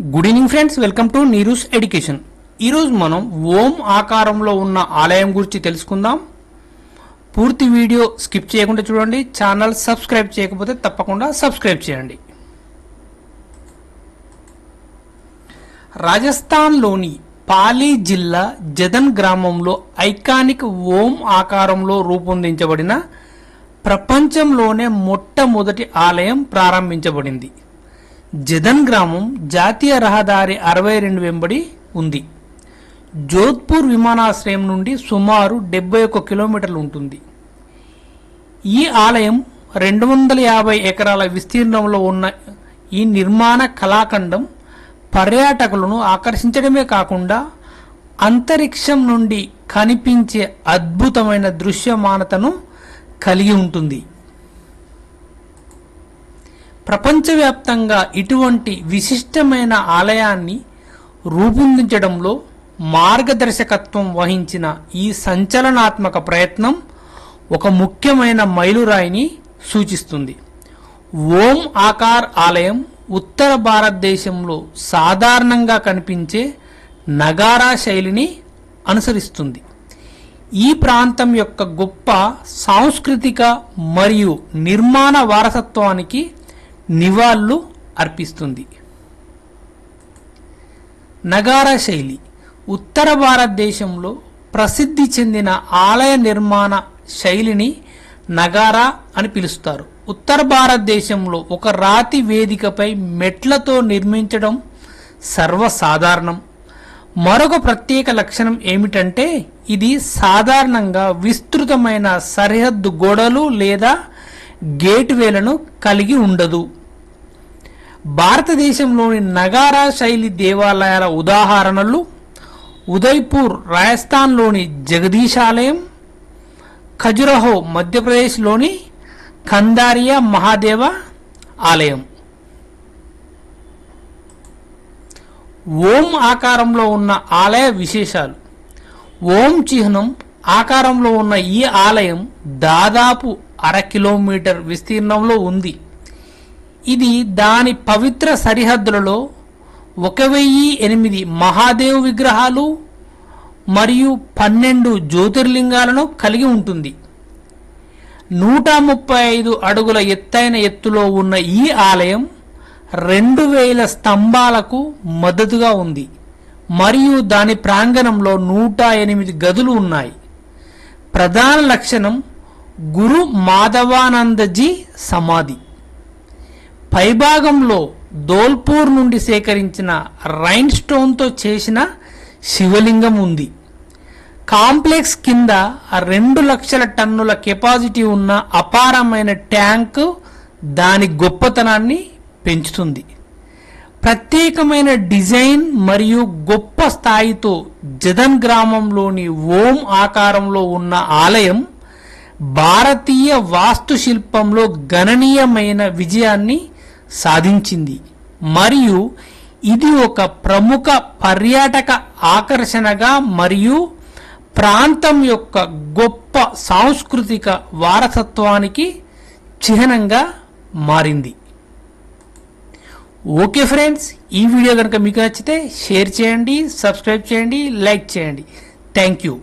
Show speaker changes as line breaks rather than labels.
Good evening friends welcome to Neeru's education ఈరోజు మనం ఓం ఆకారంలో ఉన్న ఆలయం గురించి తెలుసుకుందాం. పూర్తి వీడియో స్కిప్ చేయకుండా చూడండి. ఛానల్ సబ్స్క్రైబ్ చేయకపోతే తప్పకుండా సబ్స్క్రైబ్ చేయండి. రాజస్థాన్లోని పాలీ జిల్లా జదన్ గ్రామంలో ఐకానిక్ ఓం ఆకారంలో రూపొందించబడిన ప్రపంచంలోనే మొట్టమొదటి ఆలయం ప్రారంభించబడింది. జదన్ గ్రామం జాతీయ రహదారి అరవై రెండు వెంబడి ఉంది. జోధ్పూర్ విమానాశ్రయం నుండి సుమారు డెబ్బై ఒక్క కిలోమీటర్లు ఉంటుంది. ఈ ఆలయం రెండు వందల యాభై ఎకరాల విస్తీర్ణంలో ఉన్న ఈ నిర్మాణ కళాఖండం పర్యాటకులను ఆకర్షించడమే కాకుండా అంతరిక్షం నుండి కనిపించే అద్భుతమైన దృశ్యమానతను కలిగి ఉంటుంది. ప్రపంచవ్యాప్తంగా ఇటువంటి విశిష్టమైన ఆలయాన్ని రూపొందించడంలో మార్గదర్శకత్వం వహించిన ఈ సంచలనాత్మక ప్రయత్నం ఒక ముఖ్యమైన మైలురాయిని సూచిస్తుంది. ఓం ఆకార్ ఆలయం ఉత్తర భారతదేశంలో సాధారణంగా కనిపించే నగారా శైలిని అనుసరిస్తుంది. ఈ ప్రాంతం యొక్క గొప్ప సాంస్కృతిక మరియు నిర్మాణ వారసత్వానికి నివాళులు అర్పిస్తుంది. నగారా శైలి. ఉత్తర భారతదేశంలో ప్రసిద్ధి చెందిన ఆలయ నిర్మాణ శైలిని నగారా అని పిలుస్తారు. ఉత్తర భారతదేశంలో ఒక రాతి వేదికపై మెట్లతో నిర్మించడం సర్వసాధారణం. మరొక ప్రత్యేక లక్షణం ఏమిటంటే ఇది సాధారణంగా విస్తృతమైన సరిహద్దు గోడలు లేదా గేట్వేలను కలిగి ఉండదు. భారతదేశంలోని నగారా శైలి దేవాలయాల ఉదాహరణలు ఉదయ్పూర్ రాజస్థాన్లోని జగదీశాలయం ఖజురహో మధ్యప్రదేశ్లోని కందారియా మహాదేవ ఆలయం. ఓం ఆకారంలో ఉన్న ఆలయ విశేషాలు. ఓం చిహ్నం ఆకారంలో ఉన్న ఈ ఆలయం దాదాపు అర కిలోమీటర్ విస్తీర్ణంలో ఉంది. ఇది దాని పవిత్ర సరిహద్దులలో ఒక వెయ్యి ఎనిమిది మహాదేవ్ విగ్రహాలు మరియు పన్నెండు జ్యోతిర్లింగాలను కలిగి ఉంటుంది. నూట ముప్పై ఐదు అడుగుల ఎత్తైన ఎత్తులో ఉన్న ఈ ఆలయం రెండు వేల స్తంభాలకు మద్దతుగా ఉంది. మరియు దాని ప్రాంగణంలో నూట ఎనిమిది గదులు ఉన్నాయి. ప్రధాన లక్షణం గురు మాధవానందజీ సమాధి. పైభాగంలో ధోల్పూర్ నుండి సేకరించిన రైన్ స్టోన్తో చేసిన శివలింగం ఉంది. కాంప్లెక్స్ కింద రెండు లక్షల టన్నుల కెపాసిటీ ఉన్న అపారమైన ట్యాంక్ దాని గొప్పతనాన్ని పెంచుతుంది. ప్రత్యేకమైన డిజైన్ మరియు గొప్ప స్థాయితో జదన్ గ్రామంలోని ఓం ఆకారంలో ఉన్న ఆలయం భారతీయ వాస్తుశిల్పంలో గణనీయమైన విజయాన్ని సాధించింది. మరియు ఇది ఒక ప్రముఖ పర్యాటక ఆకర్షణగా మరియు ప్రాంతం యొక్క గొప్ప సాంస్కృతిక వారసత్వానికి చిహ్నంగా మారింది. ఓకే ఫ్రెండ్స్ ఈ వీడియో కనుక మీకు నచ్చితే షేర్ చేయండి సబ్స్క్రైబ్ చేయండి లైక్ చేయండి. Thank you.